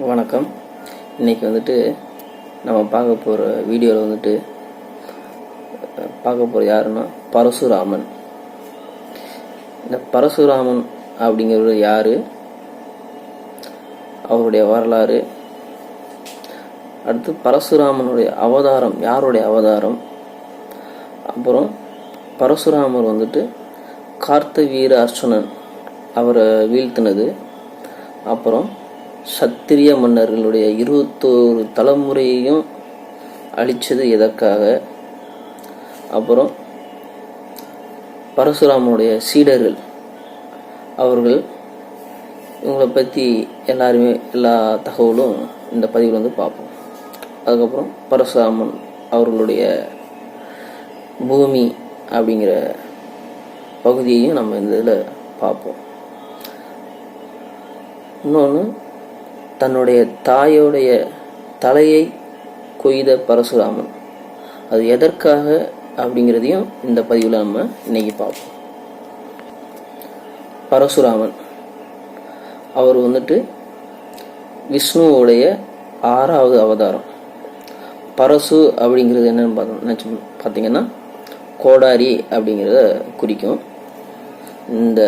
வணக்கம். இன்னைக்கு வந்துட்டு நம்ம பார்க்க போகிற வீடியோவில் வந்துட்டு பார்க்க போகிற யாருன்னா பரசுராமன். இந்த பரசுராமன் அப்படிங்கிறவர் யார்? அவருடைய வரலாறு. அடுத்து பரசுராமனுடைய அவதாரம் யாருடைய அவதாரம்? அப்புறம் பரசுராமர் வந்துட்டு கார்த்த வீர அர்ச்சுனன் அவரை வீழ்த்தினது. அப்புறம் சத்திரிய மன்னர்களுடைய இருபத்தோரு தலைமுறையையும் அழிச்சது எதற்காக? அப்புறம் பரசுராமனுடைய சீடர்கள். அவர்கள் இவங்களை பற்றி எல்லாருமே எல்லா தகவலும் இந்த பதிவில் வந்து பார்ப்போம். அதுக்கப்புறம் பரசுராமன் அவர்களுடைய பூமி அப்படிங்கிற பகுதியையும் நம்ம இந்த இதில் பார்ப்போம். இன்னொன்று தன்னுடைய தாயோடைய தலையை கொய்த பரசுராமன். அது எதற்காக அப்படிங்கிறதையும் இந்த பதிவில் நம்ம இன்னைக்கு பார்ப்போம். பரசுராமன். அவர் வந்துட்டு விஷ்ணுவோடைய ஆறாவது அவதாரம். பரசு அப்படிங்கிறது என்னன்னு பார்த்தோம் நினச்சி பார்த்தீங்கன்னா கோடாரி அப்படிங்கிறத குறிக்கும். இந்த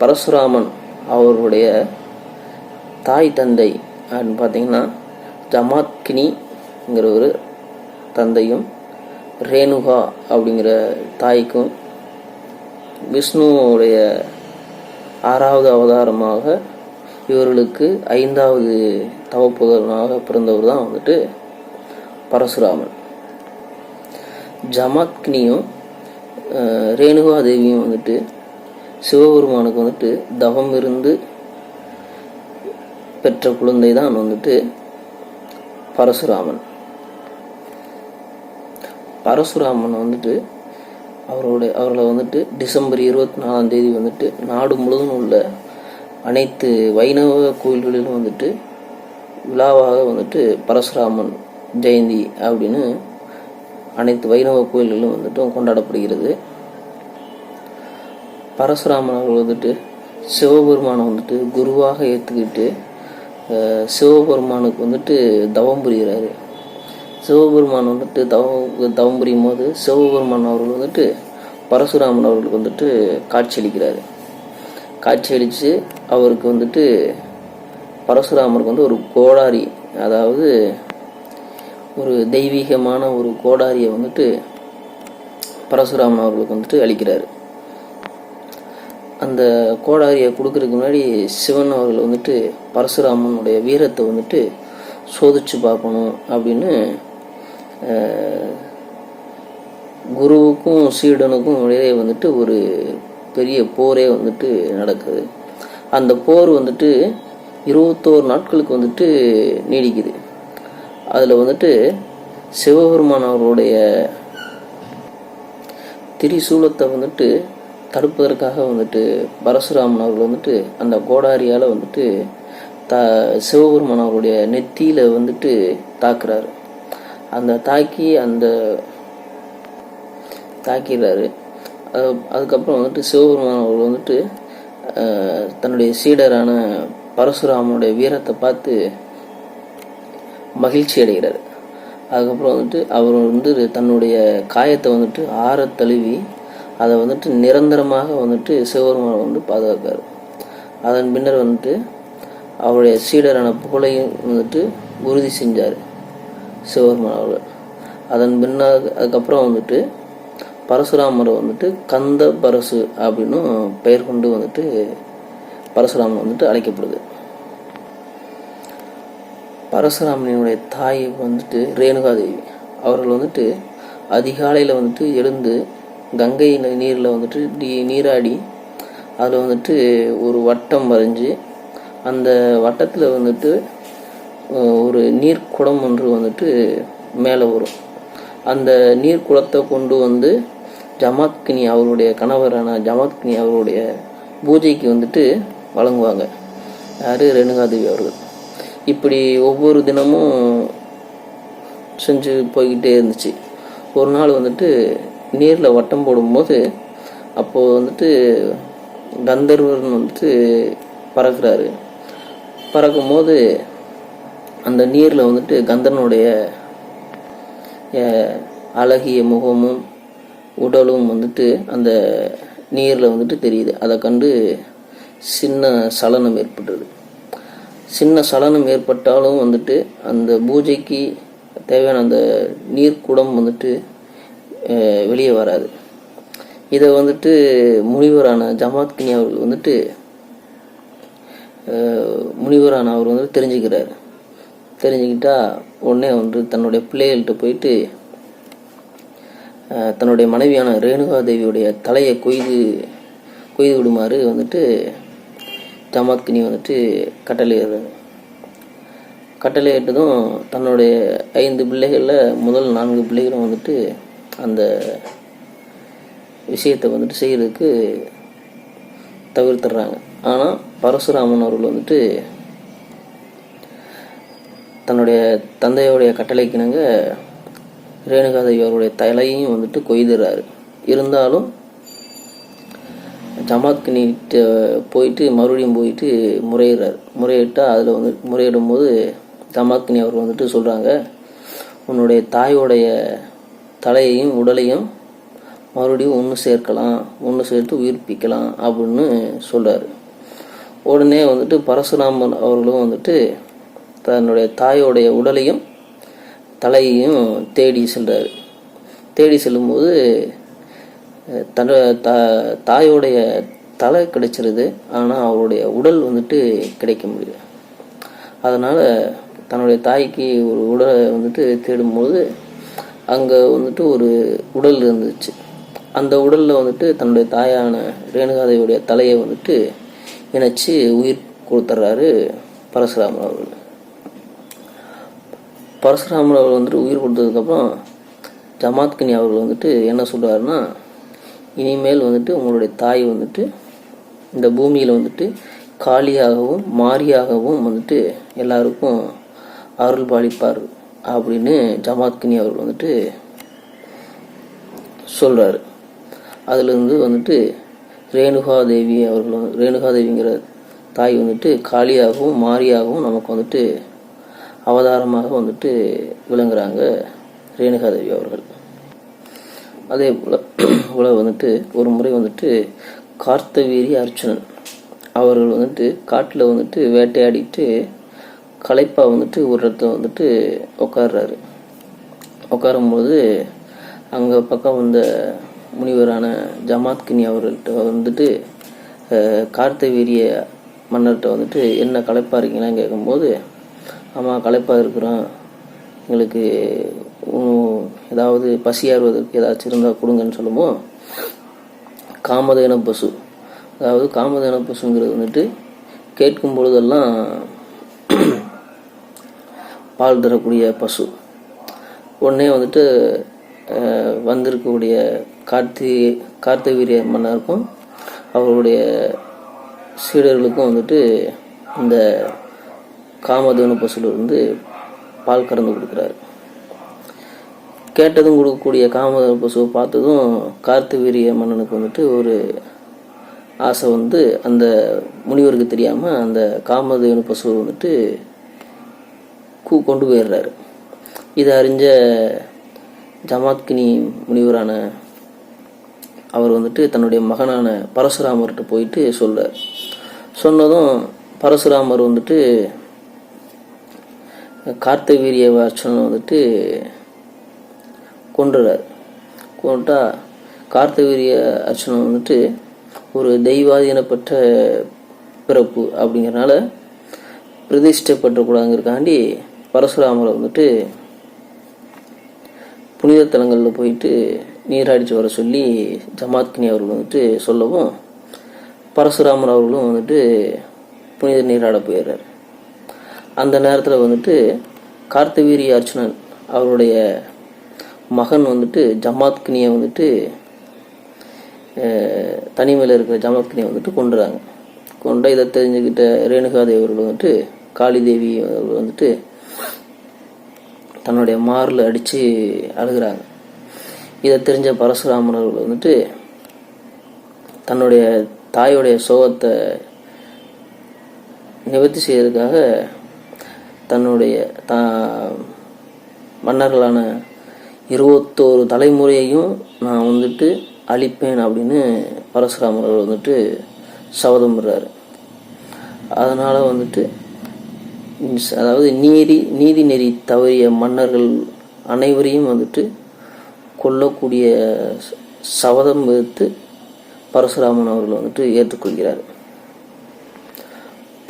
பரசுராமன் அவருடைய தாய் தந்தை அப்படின்னு பார்த்தீங்கன்னா ஜமாத்கினிங்கிற ஒரு தந்தையும் ரேணுகா அப்படிங்கிற தாய்க்கும் விஷ்ணுவுடைய ஆறாவது அவதாரமாக இவர்களுக்கு ஐந்தாவது தவப்புதனாக பிறந்தவர் தான் வந்துட்டு பரசுராமன். ஜமாத்கினியும் ரேணுகா தேவியும் வந்துட்டு சிவபெருமானுக்கு வந்துட்டு தவம் இருந்து பெற்ற குழந்தை தான் வந்துட்டு பரசுராமன். பரசுராமன் வந்துட்டு அவரோட அவர்களை வந்துட்டு டிசம்பர் இருபத்தி நாலாம் தேதி வந்துட்டு நாடு முழுவதும் உள்ள அனைத்து வைணவ கோயில்களிலும் வந்துட்டு விழாவாக வந்துட்டு பரசுராமன் ஜெயந்தி அப்படின்னு அனைத்து வைணவ கோயில்களிலும் வந்துட்டு கொண்டாடப்படுகிறது. பரசுராமன் அவர்கள் வந்துட்டு சிவபெருமானை வந்துட்டு குருவாக ஏற்றுக்கிட்டு சிவபெருமானுக்கு வந்துட்டு தவம் புரிகிறாரு. சிவபெருமான் வந்துட்டு தவம் தவம் புரியும் போது சிவபெருமான் அவர்கள் வந்துட்டு பரசுராமன் அவர்களுக்கு வந்துட்டு காட்சியளிக்கிறாரு காட்சியளித்து அவருக்கு வந்துட்டு பரசுராமருக்கு வந்து ஒரு கோடாரி அதாவது ஒரு தெய்வீகமான ஒரு கோடாரியை வந்துட்டு பரசுராமன் அவர்களுக்கு வந்துட்டு அளிக்கிறாரு. அந்த கோடாரியை கொடுக்கறதுக்கு முன்னாடி சிவன் அவர்கள் வந்துட்டு பரசுராமனுடைய வீரத்தை வந்துட்டு சோதிச்சு பார்க்கணும் அப்படின்னு குருவுக்கும் சீடனுக்கும் இடையே வந்துட்டு ஒரு பெரிய போரே வந்துட்டு நடக்குது. அந்த போர் வந்துட்டு இருபத்தோரு நாட்களுக்கு வந்துட்டு நீடிக்குது. அதில் வந்துட்டு சிவபெருமான் அவருடைய திரிசூலத்தை வந்துட்டு தடுப்பதற்காக வந்துட்டு பரசுராமன் அவர்கள் வந்துட்டு அந்த கோடாரியால் வந்துட்டு த சிவபெருமான் அவருடைய நெத்தியில் வந்துட்டு தாக்குறாரு. அந்த தாக்கி அந்த தாக்கிறாரு அது அதுக்கப்புறம் வந்துட்டு சிவபெருமான் அவர்கள் வந்துட்டு தன்னுடைய சீடரான பரசுராமனுடைய வீரத்தை பார்த்து மகிழ்ச்சி அடைகிறார். அதுக்கப்புறம் வந்துட்டு அவர் வந்து தன்னுடைய காயத்தை வந்துட்டு ஆற தழுவி அதை வந்துட்டு நிரந்தரமாக வந்துட்டு சிவபெருமான் வந்து பாதுகாக்காரு. அதன் பின்னர் வந்துட்டு அவருடைய சீடரான புகழையும் வந்துட்டு உறுதி செஞ்சார் சிவபெருமான் அவர்கள். அதன் பின்னர் அதுக்கப்புறம் வந்துட்டு பரசுராமரை வந்துட்டு கந்த பரசு அப்படின்னும் பெயர் கொண்டு வந்துட்டு பரசுராமன் வந்துட்டு அழைக்கப்படுது. பரசுராமனினுடைய தாய் வந்துட்டு ரேணுகாதேவி. அவர்கள் வந்துட்டு அதிகாலையில் வந்துட்டு எழுந்து கங்கை நீரில் வந்துட்டு டி- நீராடி அதில் வந்துட்டு ஒரு வட்டம் வரைஞ்சி அந்த வட்டத்தில் வந்துட்டு ஒரு நீர் குடம் ஒன்று வந்துட்டு மேலே வரும். அந்த நீர் குளத்தை கொண்டு வந்து ஜமாத்கினி அவருடைய கணவரான ஜமாத்கினி அவருடைய பூஜைக்கு வந்துட்டு வழங்குவாங்க. யார்? ரேணுகாதேவி அவர்கள். இப்படி ஒவ்வொரு தினமும் செஞ்சு போய்கிட்டே இருந்துச்சு. ஒரு நாள் வந்துட்டு நீரில் வட்டம் போடும்போது அப்போது வந்துட்டு கந்தர்வன் வந்துட்டு பறக்கிறாரு. பறக்கும்போது அந்த நீரில் வந்துட்டு கந்தனுடைய அழகிய முகமும் உடலும் வந்துட்டு அந்த நீரில் வந்துட்டு தெரியுது. அதை கண்டு சின்ன சலனம் ஏற்பட்டது சின்ன சலனம் ஏற்பட்டாலும் வந்துட்டு அந்த பூஜைக்கு தேவையான அந்த நீர் குடம் வந்துட்டு வெளியே வராது. இதை வந்துட்டு முனிவரான ஜமாத்கினி அவர்கள் வந்துட்டு முனிவரான அவர் வந்துட்டு தெரிஞ்சுக்கிறார். தெரிஞ்சுக்கிட்டா உடனே வந்து தன்னுடைய பிள்ளைகள்கிட்ட போயிட்டு தன்னுடைய மனைவியான ரேணுகா தேவியுடைய தலையை கொய்து கொய்து விடுமாறு வந்துட்டு ஜமாத்கினி வந்துட்டு கட்டளையிடுறாங்க கட்டளையிட்டதும் தன்னுடைய ஐந்து பிள்ளைகளில் முதல் நான்கு பிள்ளைகளும் வந்துட்டு அந்த விஷயத்தை வந்துட்டு செய்கிறதுக்கு தவிர்த்துடுறாங்க. ஆனால் பரசுராமன் அவர்கள் வந்துட்டு தன்னுடைய தந்தையோடைய கட்டளைக்கிணங்க ரேணுகாதேவி அவருடைய தலையையும் வந்துட்டு கொய்துறாரு. இருந்தாலும் ஜமாத்கினிட்ட போயிட்டு மறுபடியும் போயிட்டு முறையிடுறாரு. முறையிட்டால் அதில் வந்து முறையிடும் போது ஜமாத்கினி அவர் வந்துட்டு சொல்கிறாங்க உன்னுடைய தாயோடைய தலையையும் உடலையும் மறுபடியும் ஒன்று சேர்க்கலாம் ஒன்று சேர்த்து உயிர்ப்பிக்கலாம் அப்படின்னு சொல்கிறார் உடனே வந்துட்டு பரசுராமன் அவர்களும் வந்துட்டு தன்னுடைய தாயோடைய உடலையும் தலையையும் தேடி சென்றார். தேடி செல்லும்போது தன் த தாயோடைய தலை கிடைச்சிருது ஆனால் அவருடைய உடல் வந்துட்டு கிடைக்க முடியல. அதனால் தன்னுடைய தாய்க்கு ஒரு உடலை வந்துட்டு தேடும்போது அங்கே வந்துட்டு ஒரு உடல் இருந்துச்சு. அந்த உடலில் வந்துட்டு தன்னுடைய தாயான ரேணுகாதேவியுடைய தலையை வந்துட்டு இணைச்சி உயிர் கொடுத்துட்றாரு பரசுராமர் அவர்கள். பரசுராமர் அவர்கள் வந்துட்டு உயிர் கொடுத்ததுக்கப்புறம் ஜமாத்கினி அவர்கள் வந்துட்டு என்ன சொல்கிறாருன்னா இனிமேல் வந்துட்டு உங்களுடைய தாய் வந்துட்டு இந்த பூமியில் வந்துட்டு காளியாகவும் மாரியாகவும் வந்துட்டு எல்லாருக்கும் அருள் பாலிப்பார்கள் அப்படின்னு ஜமாத்கினி அவர்கள் வந்துட்டு சொல்கிறாரு அதுலேருந்து வந்துட்டு ரேணுகா தேவி அவர்கள் வந்து- ரேணுகா தேவிங்கிற தாய் வந்துட்டு காளியாகவும் மாரியாகவும் நமக்கு வந்துட்டு அவதாரமாக வந்துட்டு விளங்குறாங்க ரேணுகா தேவி அவர்கள். அதே போல் போல் வந்துட்டு ஒரு முறை வந்துட்டு கார்த்தவீரி அர்ச்சுனன் அவர்கள் வந்துட்டு காட்டில் வந்துட்டு வேட்டையாடிட்டு களைப்பாக வந்துட்டு ஒரு இடத்த வந்துட்டு உட்காடுறாரு உட்காரும்போது அங்கே பக்கம் வந்த முனிவரான ஜமாத்கினி அவர்கள்ட்ட வந்துட்டு கார்த்தவீரிய மன்னர்கிட்ட வந்துட்டு என்ன களைப்பாக இருக்கீங்களான்னு கேட்கும்போது ஆமாம் களைப்பாக இருக்கிறோம். எங்களுக்கு ஏதாவது பசியாறுவதற்கு ஏதாச்சும் இருந்தால் கொடுங்கன்னு சொல்லுமோ காமதேன பசு அதாவது காமதேன பசுங்கிறது வந்துட்டு கேட்கும் பொழுதெல்லாம் பால் தரக்கூடிய பசு. உடனே வந்துட்டு வந்திருக்கக்கூடிய கார்த்தி கார்த்தவீரிய மன்னருக்கும் அவருடைய சீடர்களுக்கும் வந்துட்டு இந்த காமதேனு பசுல இருந்து பால் கறந்து கொடுக்குறாரு. கேட்டதும் கொடுக்கக்கூடிய காமதேனு பசுவை பார்த்ததும் கார்த்தவீரிய மன்னனுக்கு வந்துட்டு ஒரு ஆசை வந்து அந்த முனிவருக்கு தெரியாமல் அந்த காமதேனு பசுவை வந்துட்டு கூ கொண்டு போயிடுறாரு. இதை அறிஞ்ச ஜமாத்கினி முனிவரான அவர் வந்துட்டு தன்னுடைய மகனான பரசுராமர்கிட்ட போயிட்டு சொல்றார். சொன்னதும் பரசுராமர் வந்துட்டு கார்த்தவீரிய அர்ச்சனை வந்துட்டு கொன்றுறார். கொண்டா கார்த்தவீரிய அர்ச்சனை வந்துட்டு ஒரு தெய்வாதீனப்பட்ட பிறப்பு அப்படிங்கிறனால பிரதிஷ்டைப்பட்டக்கூடாதுங்கிறக்காண்டி பரசுராமரை வந்துட்டு புனித தலங்களில் போயிட்டு நீராடிச்சு வர சொல்லி ஜமாத்கினி அவர்கள் வந்துட்டு சொல்லவும் பரசுராமர் அவர்களும் வந்துட்டு புனித நீராட போயிடுறார். அந்த நேரத்தில் வந்துட்டு கார்த்தவீரிய அர்ச்சுனன் அவருடைய மகன் வந்துட்டு ஜமாத்கினியை வந்துட்டு தனிமையில் இருக்கிற ஜமாத்கினியை வந்துட்டு கொண்டுறாங்க கொண்ட இதை தெரிஞ்சுக்கிட்ட ரேணுகாதேவி அவர்கள் வந்துட்டு காளிதேவி அவர்கள் வந்துட்டு தன்னுடைய மாரில் அடித்து அழுகிறாங்க. இதை தெரிஞ்ச பரசுராமன் வந்துட்டு தன்னுடைய தாயோடைய சோகத்தை நிவர்த்தி செய்வதற்காக தன்னுடைய தா மன்னர்களான இருபத்தோரு தலைமுறையையும் நான் வந்துட்டு அழிப்பேன் அப்படின்னு பரசுராமர் வந்துட்டு சபதம் விடுறாரு அதனால் வந்துட்டு அதாவது நீதி நீதி நெறி தவறிய மன்னர்கள் அனைவரையும் வந்துட்டு கொல்லக்கூடிய சபதம் எடுத்து பரசுராமன் அவர்கள் வந்துட்டு ஏற்றுக்கொள்கிறார்.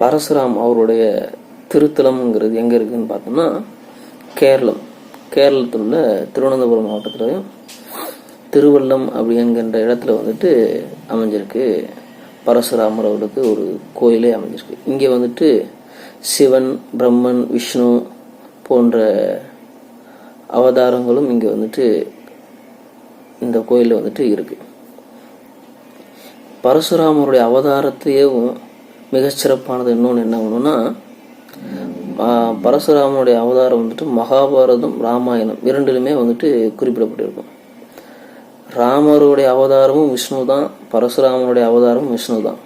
பரசுராம் அவருடைய திருத்தலம்ங்கிறது எங்கே இருக்குதுன்னு பார்த்தோம்னா கேரளம். கேரளத்தில் உள்ள திருவனந்தபுரம் மாவட்டத்தில் திருவள்ளம் அப்படிங்கிற இடத்துல வந்துட்டு அமைஞ்சிருக்கு பரசுராமர் அவருக்கு ஒரு கோயிலே அமைஞ்சிருக்கு. இங்கே வந்துட்டு சிவன் பிரம்மன் விஷ்ணு போன்ற அவதாரங்களும் இங்கே வந்துட்டு இந்த கோயிலில் வந்துட்டு இருக்கு. பரசுராமருடைய அவதாரத்தையும் மிகச்சிறப்பானது இன்னொன்று என்ன ஒன்றுனா பரசுராமனுடைய அவதாரம் வந்துட்டு மகாபாரதம் ராமாயணம் இரண்டிலுமே வந்துட்டு குறிப்பிடப்பட்டிருக்கும். ராமருடைய அவதாரமும் விஷ்ணு தான் பரசுராமனுடைய அவதாரமும் விஷ்ணு தான்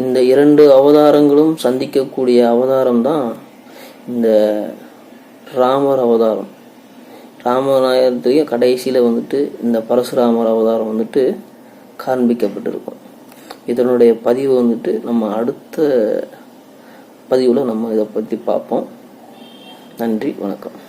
இந்த இரண்டு அவதாரங்களும் சந்திக்கக்கூடிய அவதாரம் தான் இந்த ராமர் அவதாரம். ராமநாயகத்துக்கு கடைசியில் வந்துட்டு இந்த பரசுராமர் அவதாரம் வந்துட்டு காண்பிக்கப்பட்டிருக்கும். இதனுடைய பதிவு வந்துட்டு நம்ம அடுத்த பதிவில் நம்ம இதை பற்றி பார்ப்போம். நன்றி வணக்கம்.